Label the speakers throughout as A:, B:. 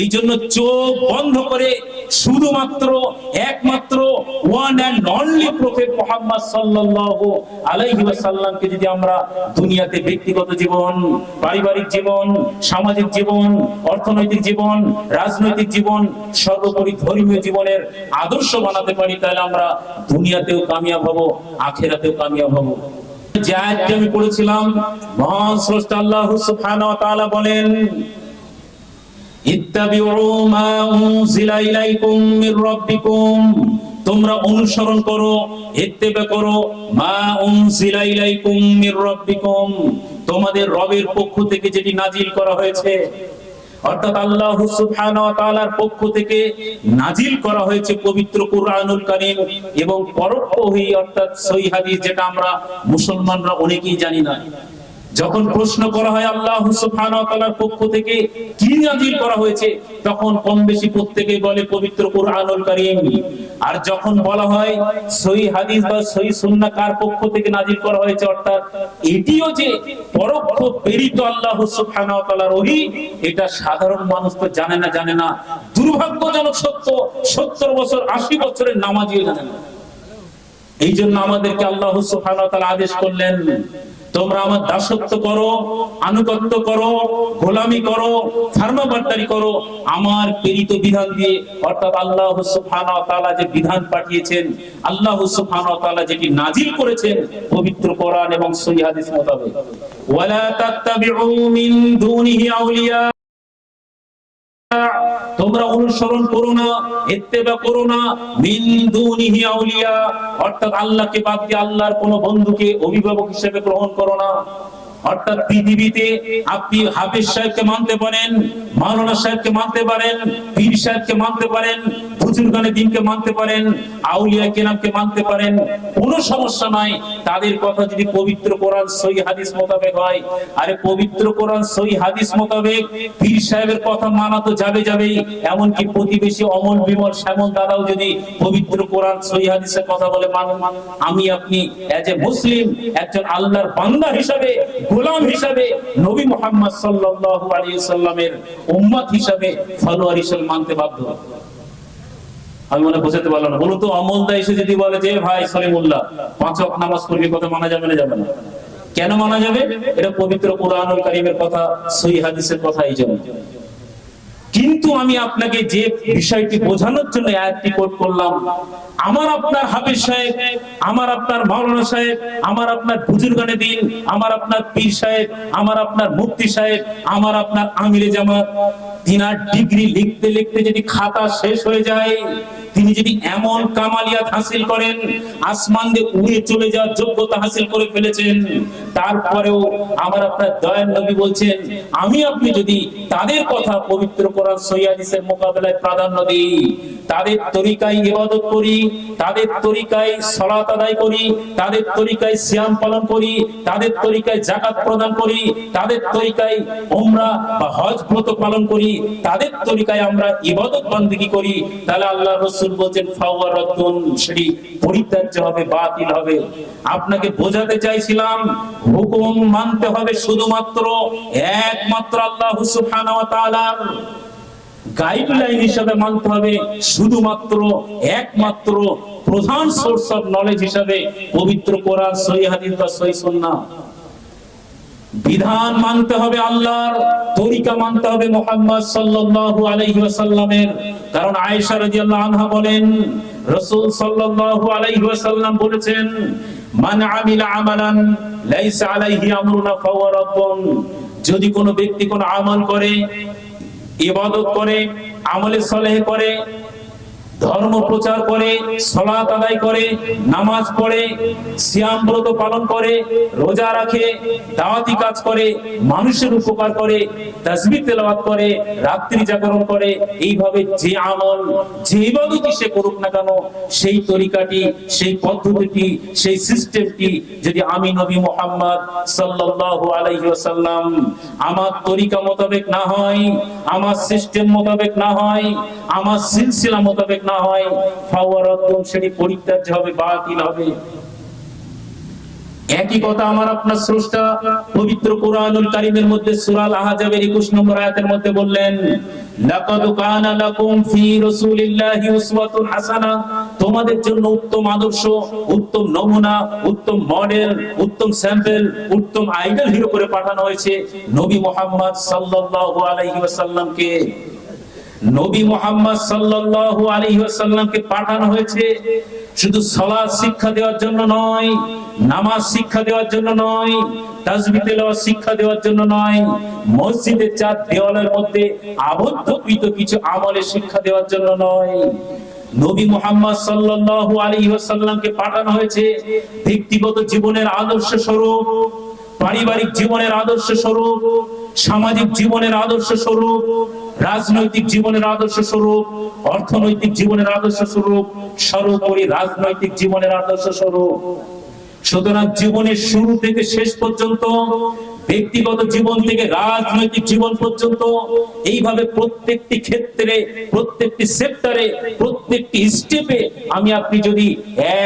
A: এই জন্য চোখ বন্ধ করে শুধুমাত্র, একমাত্র one and only prophet Muhammad সাল্লাল্লাহু আলাইহি ওয়াসাল্লামকে যদি আমরা দুনিয়াতে ব্যক্তিগত জীবন, পারিবারিক জীবন, সামাজিক জীবন, অর্থনৈতিক জীবন, রাজনৈতিক জীবন, সর্বোপরি ধর্মীয় জীবনের আদর্শ বানাতে পারি, তাহলে আমরা দুনিয়াতেও কামিয়াব হব, আখেরাতেও কামিয়াব হব। যে আয়াতটি আমি পড়েছিলাম, মহান স্রষ্টা আল্লাহ সুবহানাহু ওয়া তাআলা বলেন ইত্তাবিউ মা উনজিলা তোমরা অনুসরণ করো, ইত্তেবা করো, মা উনজিলা ইলাইকুম মির রাব্বিকুম। তোমাদের রবের পক্ষ থেকে যেটি নাজিল করা হয়েছে, অর্থাৎ পক্ষ থেকে নাজিল করা হয়েছে পবিত্র কুরআনুল কারীম এবং পরোক্ষ অর্থাৎ সহিহ হাদিস যেটা আমরা মুসলমানরা অনেকেই জানি না। যখন প্রশ্ন করা হয় আল্লাহ তাআলার পক্ষ থেকে, কি নাজিল করা হয়েছে? তখন কম বেশি প্রত্যেকে বলে, পবিত্র কুরআনুল কারীম। আর যখন বলা হয়, সহি হাদিস বা সহি সুন্নাহ কার পক্ষ থেকে নাজিল করা হয়েছে, অর্থাৎ এটিও যে পরোক্ষ প্রেরিত আল্লাহ তাআলার ওহী, এটা সাধারণ মানুষ তো জানে না জানে না। দুর্ভাগ্যজনক সত্য 70 বছর 80 বছরের নামাজিও জানে না। এই জন্য আমাদেরকে আল্লাহ ওয়া আদেশ করলেন তোমরা আমার দাসত্ব করো, আনুগত্য করো, গোলামি করো ফার্মাবার্তারি করো। আমার প্রেরিত বিধান দিয়ে, অর্থাৎ আল্লাহ ওয়া তাআলা যে বিধান পাঠিয়েছেন, আল্লাহ ওয়া তাআলা যেটি নাজিল করেছেন, পবিত্র কোরআন এবং সহিহ হাদিস মোতাবেক। ওয়ালা তাত্তাবিউ মিন দুনিহি আউলিয়া। তোমরা অনুসরণ করো না, ইত্তেবা করো না। মিন আউলিয়া, অর্থাৎ আল্লাহকে বাদ দিয়ে আল্লাহর কোনো বন্ধুকে অভিভাবক হিসেবে গ্রহণ করো না। অর্থাৎ পৃথিবীতে আপনি হাফিজ সাহেবকে মানতে পারেন, মাওলানা সাহেবকে মানতে পারেন, পীর সাহেবকে মানতে পারেন দিনকে মানতে পারেন, আউলিয়া কেরামকে মানতে পারেন, কোনো সমস্যা নাই। তাদের কথা যদি পবিত্র কোরআন, সহি হাদিস মোতাবেক হয়, আরে পবিত্র কোরআন, সহি হাদিস মোতাবেক পীর সাহেবের কথা মানা তো যাবে যাবেই, এমনকি প্রতিবেশী অমল বিমল শ্যামল দাদাও যদি পবিত্র কোরআন, সহি হাদিসের কথা বলে মানুন আমি আপনি এজ এ মুসলিম, একজন আল্লাহর বান্দা হিসাবে, গোলাম হিসাবে, নবী মোহাম্মদ সাল্লাল্লাহু আলাইহি সাল্লামের উম্মত হিসাবে ফলোয়ার হিসেবে মানতে বাধ্য আমি মনে বোঝাতে পারলাম না। বলুন তো অমলদা এসে যদি বলে যে, ভাই, সলিমুল্লাহ, পাঁচ নামাজ পড়বি কথা মানা যাবে না যাবে না? কেন মানা যাবে? এটা পবিত্র কোরআন কারিমের কথা, সহি হাদিসের কথা এই জন্য। কিন্তু আমি আপনাকে যে বিষয়টি বোঝানোর জন্য আয়াতটি কোট করলাম, আমার আপনার হাফিজ সাহেব, আমার আপনার মাওলানা সাহেব, আমার আপনার বুজুর্গানে দিন, আমার আপনার পীর সাহেব, আমার আপনার মুক্তি সাহেব, আমার আপনার আমিরে জামাত, তিনার ডিগ্রি লিখতে লিখতে যদি খাতা শেষ হয়ে যায় তিনি যদি এমন কামালিয়াত হাসিল করেন, আসমান দিয়ে উড়ে চলে যাওয়ার যোগ্যতা হাসিল করে ফেলেছেন, তারপরেও আমার আপনার দয়ান নবী বলছেন, আমি আপনি যদি তাদের কথা পবিত্র করার সৈয়াদিসের মোকাবেলায় প্রাধান্য দিই তাদের তরিকায় ইবাদত করি, তাদের তরিকায় সলাত আদায় করি, তাদের তরিকায় সিয়াম পালন করি, তাদের তরিকায় জাকাত প্রদান করি, তাদের তরিকায় ওমরা বা হজ ব্রত পালন করি, তাদের তরিকায় আমরা ইবাদত বান্দিগি করি। তাহলে আল্লাহ রসুল বলছেন ফাওয়ারাতুন সেটি পরিত্যাজ্য হবে, বাতিল হবে। আপনাকে বোঝাতে চাইছিলাম, হুকুম মানতে হবে শুধুমাত্র, একমাত্র আল্লাহ সুবহানাহু ওয়া তাআলার। গাইডলাইন হিসাবে মানতে হবে, শুধুমাত্র একমাত্র প্রধান সোর্স অফ নলেজ হিসাবে পবিত্র কোরআন, সহি হাদিস বা সহি সুন্নাহ। বিধান মানতে হবে আল্লাহর, তরিকা মানতে হবে মোহাম্মদ সাল্লাল্লাহু আলাইহি ওয়াসাল্লামের। কারণ আয়েশা রাদিয়াল্লাহু আনহা বলেন, রাসূল সাল্লাল্লাহু আলাইহি ওয়াসাল্লাম বলেছেন, মান আমিলা আমালান লাইসা আলাইহি আমরুনা ফাহুয়া রাদ্দুন যদি কোনো ব্যক্তি কোনো আমল করে ইবাদত করে আমলে সলেহ করে ধর্ম প্রচার করে সলাত আদায় করে, নামাজ পড়ে, সিয়াম ব্রত পালন করে, রোজা রাখে, দাওয়াতি কাজ করে, মানুষের উপকার করে, তাসবিহ তেলাওয়াত করে, রাত্রি জাগরণ করে, এইভাবে যে আমল, যে ইবাদতই সে করুক না কেন, সেই তরিকাটি, সেই পদ্ধতিটি, সেই সিস্টেমটি, যদি আমি নবী মোহাম্মদ সাল্লাল্লাহু আলাইহি ওয়াসাল্লাম আমার তরিকা মোতাবেক না হয়, আমার সিস্টেম মোতাবেক না হয়, আমার সিলসিলা মোতাবেক না হয় ফাওয়ারাতুন পরিত্যাজ্য হবে বাতিল হবে। একই কথা আমার আপনার স্রষ্টা পবিত্র কোরআনুল কারীমের মধ্যে সূরা আহজাবের 21 নম্বর আয়াতের মধ্যে বললেন, লাকাদ কানা লাকুম ফি রাসূলিল্লাহি উসওয়াতুন তোমাদের জন্য উত্তম আদর্শ, উত্তম নমুনা, উত্তম মডেল, উত্তম স্যাম্পল, উত্তম আইডল পাঠানো হয়েছে নবী মুহাম্মদ সাল্লাল্লাহু আলাইহি ওয়াসাল্লামকে। নবী মোহাম্মদ সাল্লাল্লাহু আলাইহি ওয়াসাল্লামকে পাঠানো হয়েছে শুধু সালাত শিক্ষা দেওয়ার জন্য নয়, নামাজ শিক্ষা দেওয়ার জন্য নয় তাসবিহ তেলাওয়াত শিক্ষা দেওয়ার জন্য নয়, মসজিদের চার দেওয়ালের মধ্যে আবদ্ধকৃত কিছু আমলের শিক্ষা দেওয়ার জন্য নয়। নবী মোহাম্মদ সাল্লাল্লাহু আলাইহি ওয়াসাল্লামকে পাঠানো হয়েছে ব্যক্তিগত জীবনের আদর্শ স্বরূপ, পারিবারিক জীবনের আদর্শ স্বরূপ, সামাজিক জীবনের আদর্শ স্বরূপ রাজনৈতিক জীবনের আদর্শ স্বরূপ, অর্থনৈতিক জীবনের আদর্শ স্বরূপ, সর্বোপরি রাজনৈতিক জীবনের আদর্শ স্বরূপ। সুতরাং জীবনের শুরু থেকে শেষ পর্যন্ত, ব্যক্তিগত জীবন থেকে রাজনৈতিক জীবন পর্যন্ত, এইভাবে প্রত্যেকটি ক্ষেত্রে, প্রত্যেকটি সেক্টরে, প্রত্যেকটি স্টেপে আমি আপনি যদি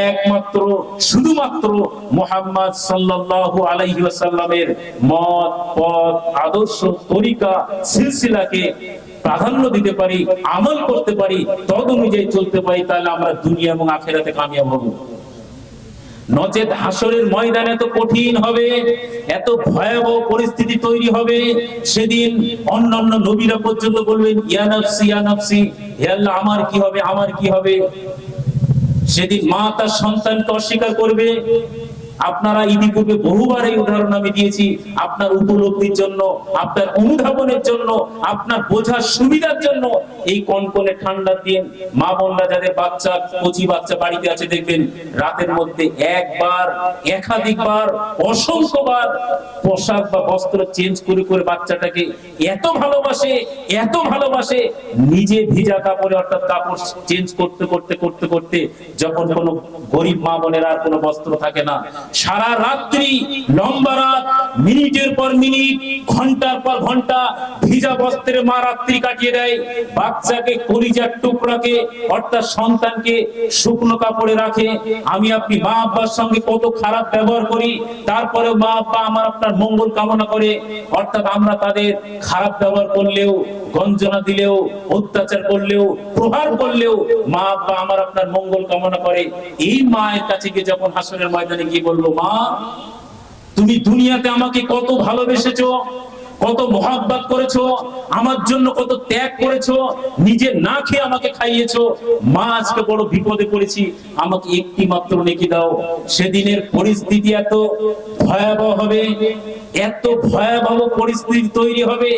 A: একমাত্র, শুধুমাত্র মোহাম্মদ সাল্লাল্লাহু আলাইহি ওয়াসাল্লামের মত, পথ, আদর্শ, তরিকা, সিলসিলাকে প্রাধান্য দিতে পারি, আমল করতে পারি তদ অনুযায়ী চলতে পারি, তাহলে আমরা দুনিয়া এবং আখেরাতে কামিয়াব হব। নচেত হাসরের ময়দান এত কঠিন হবে, এত ভয়াবহ পরিস্থিতি তৈরি হবে, সেদিন অন্যান্য নবীরা পর্যন্ত বলবেন ইয়ানাফসি ইয়ানাফসি হে আল্লাহ, আমার কি হবে, আমার কি হবে? সেদিন মা তার সন্তানকে অস্বীকার করবে আপনারা ইতিপূর্বে বহুবার এই উদাহরণ আমি দিয়েছি, আপনার উপলব্ধির জন্য, আপনার অনুধাবনের জন্য, আপনার বোঝার সুবিধার জন্য। এই কনকনে ঠান্ডার দিন, মা বোনরা যাদের বাচ্চা, কচি বাচ্চা বাড়িতে আছে, দেখবেন রাতের মধ্যে একবার, একাধিকবার, অসংখ্যবার পোশাক বা বস্ত্র চেঞ্জ করে করে বাচ্চাটাকে এত ভালোবাসে এত ভালোবাসে, নিজে ভিজা কাপড়ে অর্থাৎ কাপড় চেঞ্জ করতে করতে করতে করতে যখন কোনো গরিব মা বোনের আর কোনো বস্ত্র থাকে না সারা রাত্রি লম্বা রাত, মিনিটের পর মিনিট, ঘণ্টার পর ঘণ্টা ভিজা বস্ত্রে মা রাত্রি কাটিয়ে দেয়। বাচ্চাকে কলিজার টুকরাকে, অর্থাৎ সন্তানকে শুকনো কাপড়ে রাখে। আমি আপনি মা আব্বার সঙ্গে কত খারাপ ব্যবহার করি তারপরে মা আব্বা আমার আপনার মঙ্গল কামনা করে। অর্থাৎ আমরা তাদের খারাপ ব্যবহার করলেও, গঞ্জনা দিলেও, অত্যাচার করলেও, প্রহার করলেও মা আব্বা আমার আপনার মঙ্গল কামনা করে। এই মায়ের কাছে গিয়ে যখন হাসনের ময়দানে গিয়ে বলল, মা, তুমি দুনিয়াতে আমাকে কত ভালোবেসেছো, কত মহাব্বাত করেছ, আমার জন্য কত ত্যাগ করেছ, নিজে না খেয়ে আমাকে খাইয়েছো। মা, আজকে বড় বিপদে পড়েছি, আমাকে একটি মাত্র নেকি দাও। সেদিনের পরিস্থিতি এত ভয়াবহ হবে, এত ভয়াবহ পরিস্থিতি তৈরি হবে।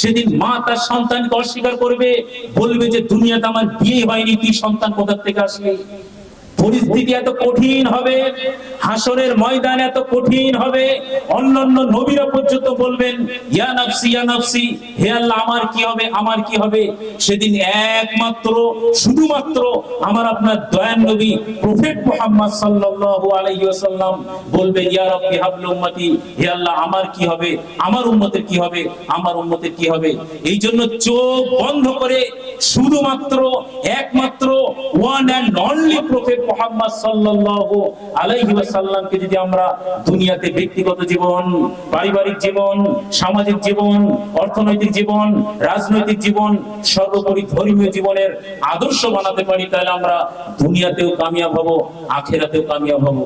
A: সেদিন মা তার সন্তানকে অস্বীকার করবে, বলবে যে, দুনিয়াতে আমার বিয়ে হয়নি, তুই সন্তান কোথা থেকে আসলি? পরিস্থিতি এত কঠিন হবে, হাসরের ময়দান এত কঠিন হবে, অন্যান্য নবীরা পর্যন্ত বলবেন, ইয়া নাফসি ইয়া নাফসি, হে আল্লাহ, আমার কি হবে, আমার কি হবে? সেদিন একমাত্র, শুধুমাত্র আমার আপনার দয়ান নবী, প্রফেট মুহাম্মদ সাল্লাল্লাহু আলাইহি ওয়াসাল্লাম বলবে ইয়া রাব্বি হাবল উম্মতি, হে আল্লাহ, আমার কি হবে? আমার উম্মতের কি হবে? আমার উম্মতের কি হবে? এই জন্য চোখ বন্ধ করে শুধুমাত্র একমাত্র one and only prophet Muhammad সাল্লাল্লাহু আলাইহি ওয়াসাল্লামকে যদি আমরা দুনিয়াতে ব্যক্তিগত জীবন, পারিবারিক জীবন, সামাজিক জীবন, অর্থনৈতিক জীবন, রাজনৈতিক জীবন, সর্বোপরি ধর্মীয় জীবনের আদর্শ বানাতে পারি, তাহলে আমরা দুনিয়াতেও কামিয়াব হব, আখেরাতেও কামিয়াব হব।